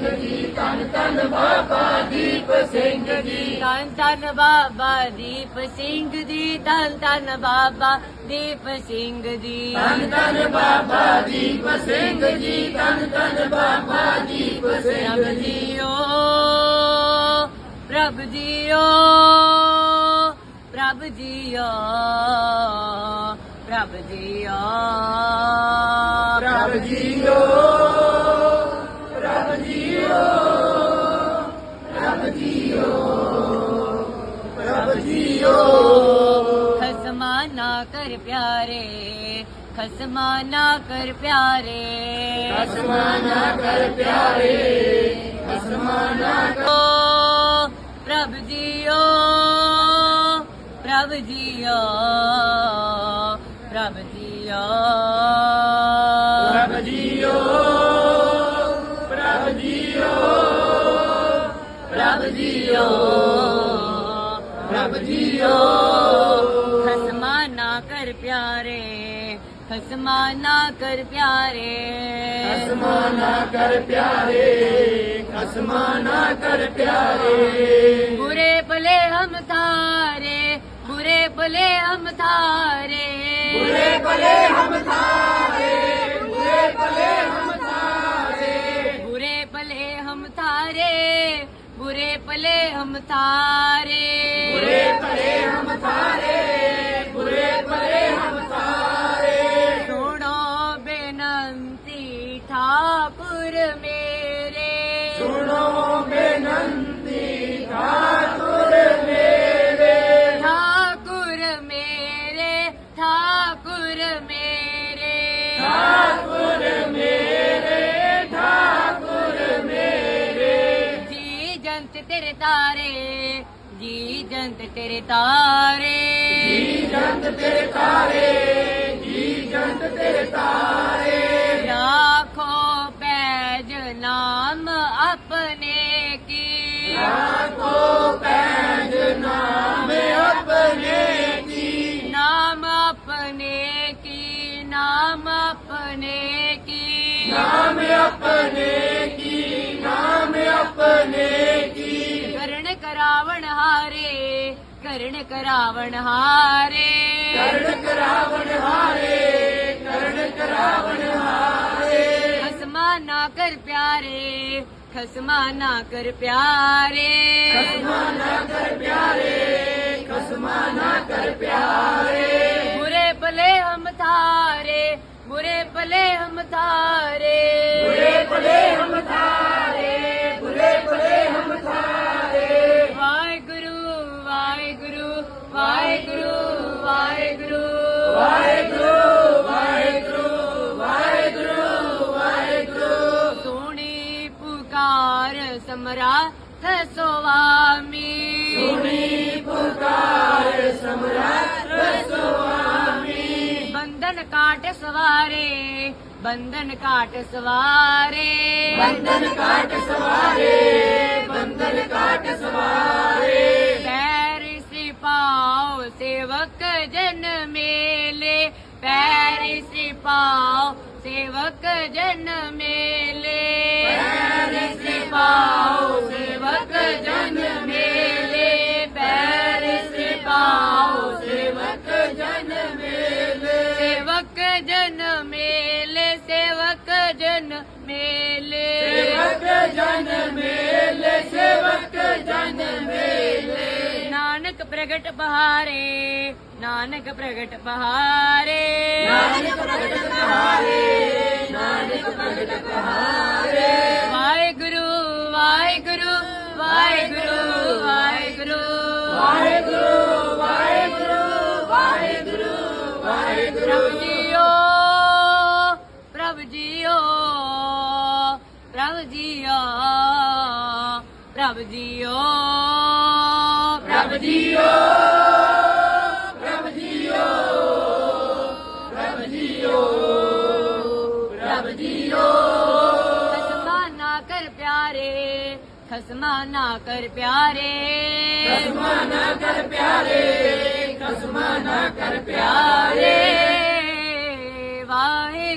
ਸਿੰਘ ਜੀ ਤਨ ਤਨ ਬਾਬਾ ਦੀਪ ਸਿੰਘ ਜੀ। ਤਨ ਤਨ ਬਾਬਾ ਦੀਪ ਸਿੰਘ ਜੀ ਤਨ ਤਨ ਬਾਬਾ ਦੀਪ ਸਿੰਘ ਜੀ। ਤਨ ਤਨ ਬਾਬਾ ਦੀਪ ਸਿੰਘ ਜੀ ਤਨ ਤਨ ਬਾਬਾ ਦੀਪ ਸਿੰਘ ਜੀ। ਓ ਪ੍ਰਭ ਜੀ ਓ ਪ੍ਰਭ ਜੀ ਓ ਪ੍ਰਭ ਜੀ ਓ ਪ੍ਰਭ ਜੀ ਓ ਖਸਮਾ ਨਾ ਕਰ ਪਿਆਰੇ ਖਸਮਾ ਨਾ ਕਰ ਪਿਆਰੇ। ਅਸਮਾ ਨਾ ਕਰ ਪਿਆਰੇ ਅਸਮਾ ਨਾ ਕਰ ਪ੍ਰਭ ਜੀਓ ਪ੍ਰਭ ਜੀਓ ਪ੍ਰਭ ਜੀਓ। ਜੀਓ ਰੱਬ ਜੀਓ। ਖਸਮਾ ਨਾ ਕਰ ਪਿਆਰੇ ਖਸਮਾ ਨਾ ਕਰ ਪਿਆਰੇ। ਖਸਮਾ ਨਾ ਕਰ ਪਿਆਰੇ ਖਸਮਾ ਨਾ ਕਰ ਪਿਆਰੇ। ਬੁਰੇ ਭਲੇ ਹਮ ਤਾਰੇ ਬੁਰੇ ਭਲੇ ਹਮ ਤਾਰੇ ਬੁਰੇ ਭਲੇ ਹਮ ਤਾਰੇ पले हम थारे बुरे पले हम थारे बुरे पले हम थारे सुनो बेनंती ठाकुर मेरे सुनो बेनंती ठाकुर ਤੇਰੇ ਤਾਰੇ ਜੀ ਜੰਤ ਤੇਰੇ ਤਾਰੇ। ਜੀ ਜੰਤ ਤੇਰੇ ਤਾਰੇ। ਕਰਨ ਕਰਾਵਣ ਹਾਰੇ। ਕਰਨ ਕਰਾਵਣ ਹਾਰੇ ਕਰਨ ਕਰਾਵਣ ਹਾਰੇ। ਖਸਮਾ ਨਾ ਕਰ ਪਿਆਰੇ ਖਸਮਾ ਨਾ ਕਰ ਪਿਆਰੇ। ਖਸਮਾ ਨਾ ਕਰ ਪਿਆਰੇ ਖਸਮਾ ਨਾ ਕਰ ਪਿਆਰੇ। ਬੁਰੇ ਭਲੇ ਹਮ ਥਾਰੇ ਬੁਰੇ ਭਲੇ ਹਮ ਥਾਰੇ ਬੁਰੇ ਭਲੇ ਹਮ ਥਾਰੇ ਵਾਹਿਗੁਰੂ ਵਾਹਿਗੁਰੂ ਵਾਹਿਗੁਰੂ ਵਾਹਿਗੁਰੂ ਸੋਹਣੀ ਪੁਕਾਰ ਸਮਰਾਥ ਸੁਆਮੀ। ਸੁਣੀ ਪੁਕਾਰ ਸਮਰੱਥ ਸੁਆਮੀ। ਬੰਧਨ ਕਾਟ ਸਵਾਰੇ ਬੰਧਨ ਕਾਟ ਸਵਾਰੇ। ਬੰਧਨ ਕਾਟ ਸਵਾਰੇ ਬੰਧਨ ਕਾਟ ਸਵਾਰੇ। जन मेले पैर से पाओ सेवक जन मेले पैर से पाओ सेवक जन मेले सेवक जन मेले सेवक जन मेले सेवक जन मेले सेवक जन मेले नानक प्रगट बहारे नानक प्रगट बहारे नानक प्रगट बहारे ਵਾਹਿਗੁਰੂ ਵਾਹਿਗੁਰੂ ਵਾਹਿਗੁਰੂ ਵਾਹਿਗੁਰੂ ਪ੍ਰਭ ਜੀਓ ਪ੍ਰਭ ਜੀਓ ਪ੍ਰਭ ਜੀਓ ਪ੍ਰਭ ਜੀਓ। ਖਸਮਾ ਨਾ ਕਰ ਪਿਆਰੇ। ਕਸਮਾ ਨਾ ਕਰ ਪਿਆਰੇ ਕਸਮਾ ਨਾ ਕਰ ਪਿਆਰੇ। ਵਾਹਿ